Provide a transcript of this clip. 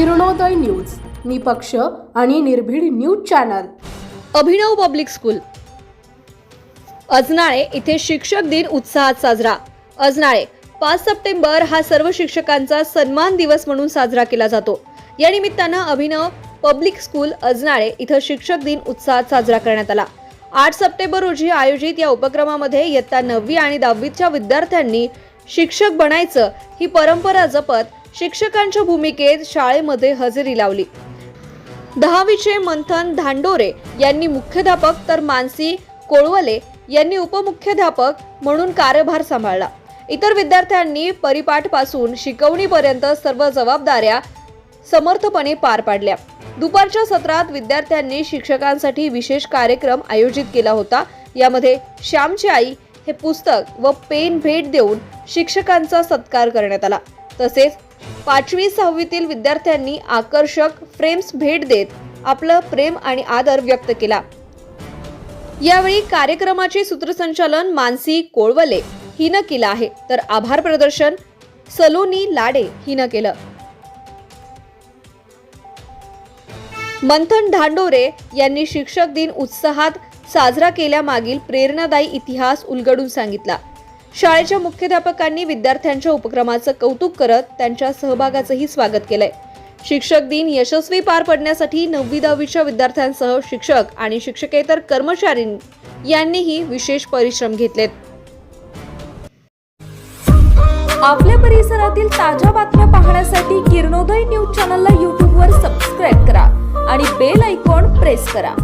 Kiranoday news निपक्ष आणि निर्भीड news channel. Abhinav public school. Ajnale इथे शिक्षक दिन उत्साहात साजरा. अजनाळे पाच सप्टेंबर हा सर्व शिक्षकांचा सन्मान दिवस म्हणून साजरा केला जातो. या निमित्तानं अभिनव पब्लिक स्कूल अजनाळे इथं शिक्षक दिन उत्साहात साजरा करण्यात आला. आठ सप्टेंबर रोजी आयोजित या उपक्रमामध्ये इयत्ता नववी आणि दहावीच्या विद्यार्थ्यांनी शिक्षक बनायचं ही परंपरा जपत शिक्षकांच्या भूमिकेत शाळेमध्ये हजेरी लावली. दहावीचे मंथन धांडोरे यांनी मुख्याध्यापक तर मानसी कोळवले यांनी उपमुख्याध्यापक म्हणून कार्यभार सांभाळला. इतर विद्यार्थ्यांनी परिपाठपासून शिकवणीपर्यंत सर्व जबाबदाऱ्या समर्थपणे पार पाडल्या. दुपारच्या सत्रात विद्यार्थ्यांनी शिक्षकांसाठी विशेष कार्यक्रम आयोजित केला होता. यामध्ये श्यामची आई हे पुस्तक व पेन भेट देऊन शिक्षकांचा सत्कार करण्यात आला. तसेच पाचवी सहावीतील विद्यार्थ्यांनी आकर्षक फ्रेम्स भेट देत आपलं प्रेम आणि आदर व्यक्त केला. यावेळी कार्यक्रमाचे सूत्रसंचालन मानसी कोळवले हिनं केलं आहे. तर आभार प्रदर्शन सलोनी लाडे हिनं केलं. मंथन धांडोरे यांनी शिक्षक दिन उत्साहात साजरा केल्यामागील प्रेरणादायी इतिहास उलगडून सांगितला. शाळेच्या मुख्याध्यापकांनी विद्यार्थ्यांच्या उपक्रमाचं कौतुक करत त्यांच्या सहभागाचंही स्वागत केलंय. शिक्षक दिन यशस्वी पार पडण्यासाठी नववी दहावीच्या विद्यार्थ्यांसह शिक्षक आणि शिक्षकेतर कर्मचारी यांनीही विशेष परिश्रम घेतलेत. आपल्या परिसरातील ताज्या बातम्या पाहण्यासाठी किरणोदय न्यूज चॅनलला यूट्यूबवर सबस्क्राईब करा आणि बेल आयकॉन प्रेस करा.